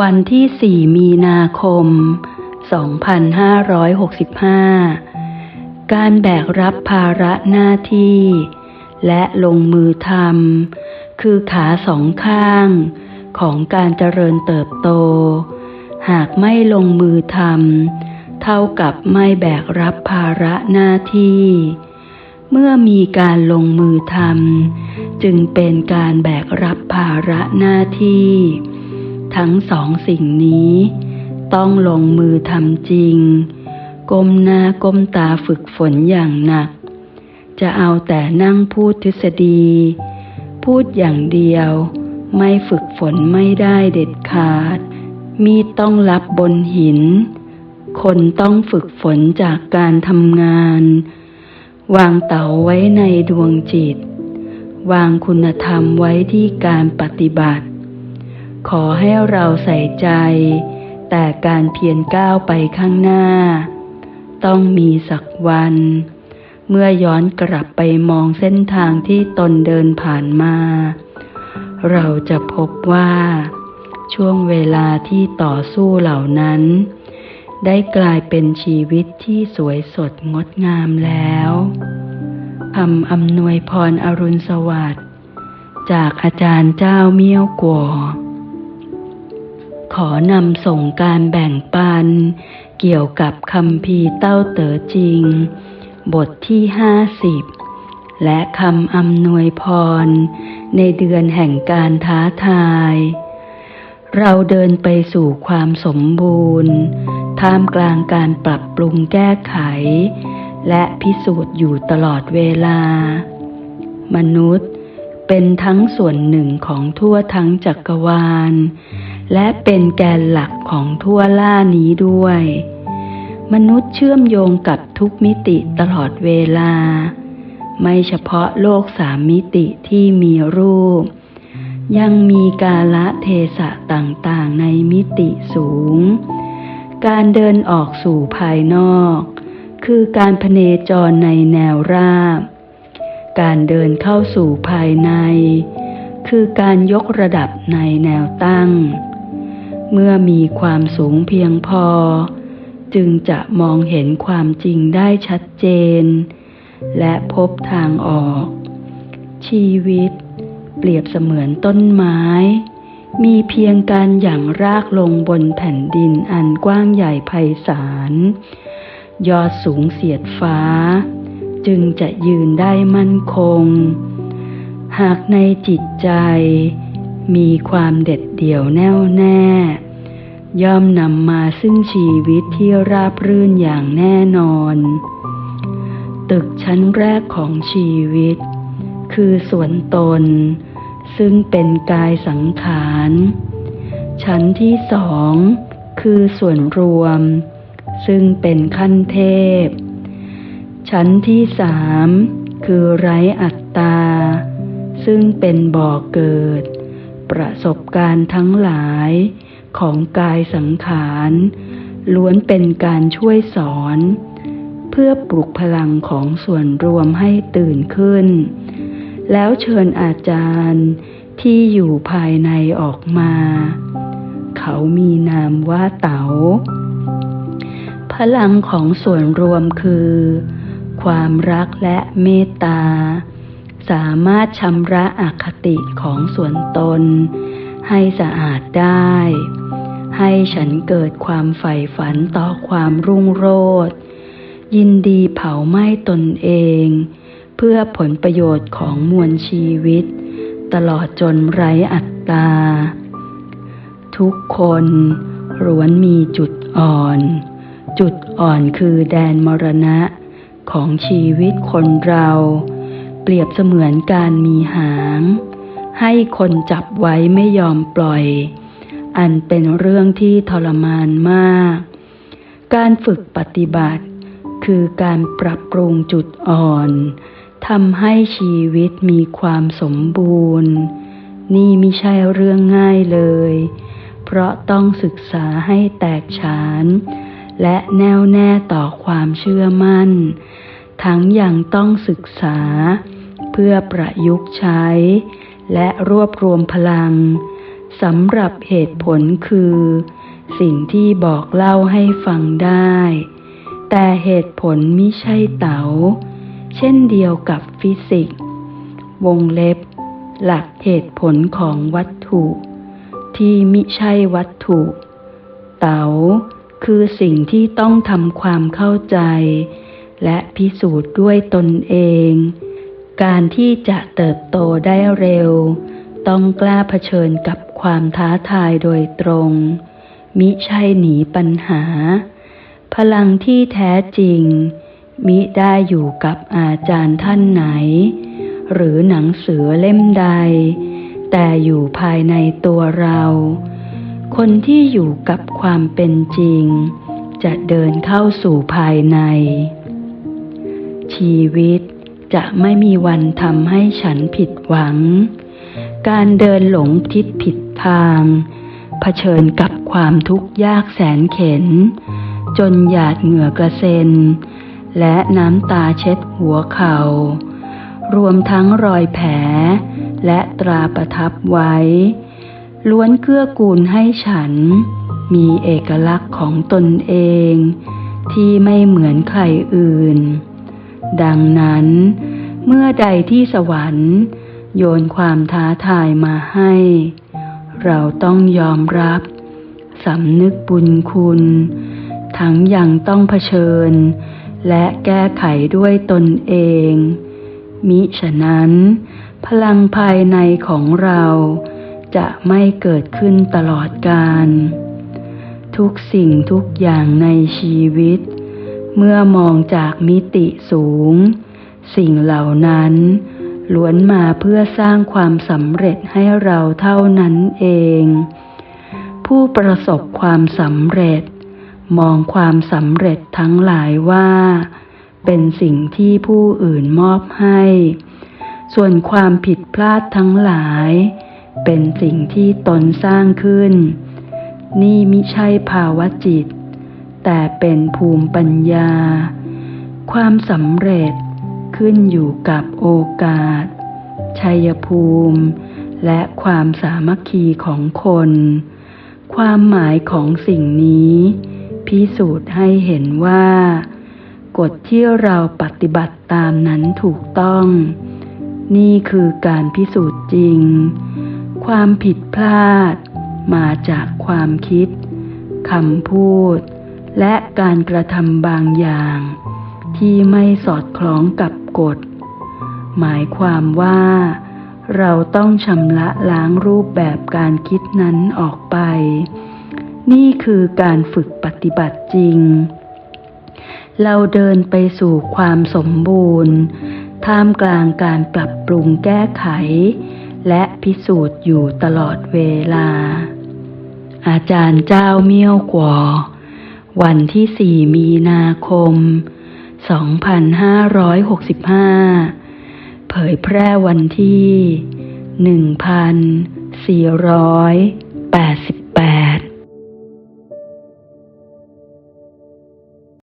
วันที่ 4 มีนาคม 2565 การแบกรับภาระหน้าที่ และลงมือทำคือขาสองข้างของการเจริญเติบโต หากไม่ลงมือทำเท่ากับไม่แบกรับภาระหน้าที่ เมื่อมีการลงมือทำจึงเป็นการแบกรับภาระหน้าที่ ทั้งสองสิ่งนี้ ต้องลงมือทำจริง ก้มหน้าก้มตาฝึกฝนอย่างหนัก จะเอาแต่นั่งพูดทฤษฎี พูดอย่างเดียว ไม่ฝึกฝนไม่ได้เด็ดขาด มีดต้องรับบนหิน คนต้องฝึกฝนจากการทำงาน วางเต๋าไว้ในดวงจิต วางคุณธรรมไว้ที่การปฏิบัติ ขอให้เราใส่ใจ แต่การเพียรก้าวไปข้างหน้า ต้องมีสักวัน เมื่อย้อนกลับไปมองเส้นทางที่ตนเดินผ่านมา เราจะพบว่า ช่วงเวลาที่ต่อสู้เหล่านั้น ได้กลายเป็นชีวิตที่สวยสดงดงามแล้วคำอำนวยพรอรุณสวัสดิ์จากอาจารย์เจ้าเมี่ยวกัว ขอนำส่งการแบ่งปัน เกี่ยวกับคำพีเต้าเต๋อจริง บทที่ห้าสิบและคำอำนวยพร ในเดือนแห่งการท้าทาย เราเดินไปสู่ความสมบูรณ์ ท่ามกลางการปรับปรุงแก้ไข และพิสูจน์อยู่ตลอดเวลา มนุษย์เป็นทั้งส่วนหนึ่งของทั่วทั้งจักรวาล และเป็นแกนหลักของทั่วล่านี้ด้วย มนุษย์เชื่อมโยงกับทุกมิติตลอดเวลา ไม่เฉพาะโลกสามมิติที่มีรูป ยังมีกาละเทศะต่างๆในมิติสูง การเดินออกสู่ภายนอก คือการพเนจรในแนวราบ การเดินเข้าสู่ภายในคือการยกระดับในแนวตั้ง เมื่อมีความสูงเพียงพอ จึงจะมองเห็นความจริงได้ชัดเจน และพบทางออก ชีวิต เปรียบเสมือนต้นไม้ มีเพียงการหยั่งรากลงบนแผ่นดินอันกว้างใหญ่ไพศาล ยอดสูงเสียดฟ้า จึงจะยืนได้มั่นคง หากในจิตใจ มีความเด็ดเดี่ยวแน่วแน่ ย่อมนำมาซึ่งชีวิตที่ราบรื่นอย่างแน่นอน ตึกชั้นแรกของชีวิต คือส่วนตน ซึ่งเป็นกายสังขาร ชั้นที่สองคือส่วนรวม ซึ่งเป็นขั้นเทพ ชั้นที่สามคือไร้อัตตา ซึ่งเป็นบ่อเกิด ประสบการณ์ทั้งหลายของกายสังขาร ล้วนเป็นการช่วยสอน เพื่อปลุกพลังของส่วนรวมให้ตื่นขึ้น แล้วเชิญอาจารย์ที่อยู่ภายในออกมา เขามีนามว่าเต๋า พลังของส่วนรวมคือ ความรักและเมตตา สามารถชำระอคติของส่วนตน ให้สะอาดได้ ให้ฉันเกิดความใฝ่ฝันต่อความรุ่งโรจน์ยินดีเผาไหม้ตนเอง เพื่อผลประโยชน์ของมวลชีวิต ตลอดจนไร้อัตตา ทุกคนล้วนมีจุดอ่อน จุดอ่อนคือแดนมรณะของชีวิตคนเรา เปรียบเสมือนการมีหาง ให้คนจับไว้ไม่ยอมปล่อย อันเป็นเรื่องที่ทรมานมาก การฝึกปฏิบัติ คือการปรับปรุงจุดอ่อนทำให้ชีวิตมีความสมบูรณ์ นี่ไม่ใช่เรื่องง่ายเลย เพราะต้องศึกษาให้แตกฉาน และแน่วแน่ต่อความเชื่อมั่น ทั้งยังต้องศึกษา เพื่อประยุกต์ใช้ และรวบรวมพลังสำหรับเหตุผลคือ สิ่งที่บอกเล่าให้ฟังได้ แต่เหตุผลมิใช่เต๋า เช่นเดียวกับฟิสิกส์ วงเล็บ หลักเหตุผลของวัตถุ ที่มิใช่วัตถุ เต๋าคือสิ่งที่ต้องทำความเข้าใจ และพิสูจน์ด้วยตนเอง การที่จะเติบโตได้เร็ว ต้องกล้าเผชิญกับความท้าทายโดยตรง มิใช่หนีปัญหา พลังที่แท้จริง มิได้อยู่กับอาจารย์ท่านไหน หรือหนังสือเล่มใด แต่อยู่ภายในตัวเรา คนที่อยู่กับความเป็นจริง จะเดินเข้าสู่ภายใน ชีวิต จะไม่มีวันทำให้ฉันผิดหวัง การเดินหลงทิศผิดทางเผชิญกับความทุกข์ยากแสนเข็น จนหยาดเหงื่อกระเซ็น และน้ำตาเช็ดหัวเขา่า รวมทั้งรอยแผล และตราประทับไว้ ล้วนเกื้อกูลให้ฉัน มีเอกลักษณ์ของตนเอง ที่ไม่เหมือนใครอื่น ดังนั้น เมื่อใดที่สวรรค์ โยนความท้าทายมาให้ เราต้องยอมรับสำนึกบุญคุณ ทั้งยังต้องเผชิญ และแก้ไขด้วยตนเอง มิฉะนั้น พลังภายในของเราจะไม่เกิดขึ้นตลอดกาลทุกสิ่งทุกอย่างในชีวิต เมื่อมองจากมิติสูง สิ่งเหล่านั้นล้วนมาเพื่อสร้างความสำเร็จให้เราเท่านั้นเอง ผู้ประสบความสำเร็จ มองความสำเร็จทั้งหลายว่า เป็นสิ่งที่ผู้อื่นมอบให้ ส่วนความผิดพลาดทั้งหลาย เป็นสิ่งที่ตนสร้างขึ้น นี่มิใช่ภาวะจิต แต่เป็นภูมิปัญญา ความสำเร็จขึ้นอยู่กับโอกาส ชัยภูมิ และความสามัคคีของคน ความหมายของสิ่งนี้ พิสูจน์ให้เห็นว่า กฎที่เราปฏิบัติตามนั้นถูกต้อง นี่คือการพิสูจน์จริง ความผิดพลาดมาจากความคิดคำพูด และการกระทำบางอย่าง ที่ไม่สอดคล้องกับกฎ หมายความว่า เราต้องชำระล้างรูปแบบการคิดนั้นออกไป นี่คือการฝึกปฏิบัติจริง เราเดินไปสู่ความสมบูรณ์ ท่ามกลางการปรับปรุงแก้ไข และพิสูจน์อยู่ตลอดเวลา อาจารย์เจ้าเมี่ยวกวอ วันที่4มีนาคม 2565 เผยแพร่วันที่ 1,480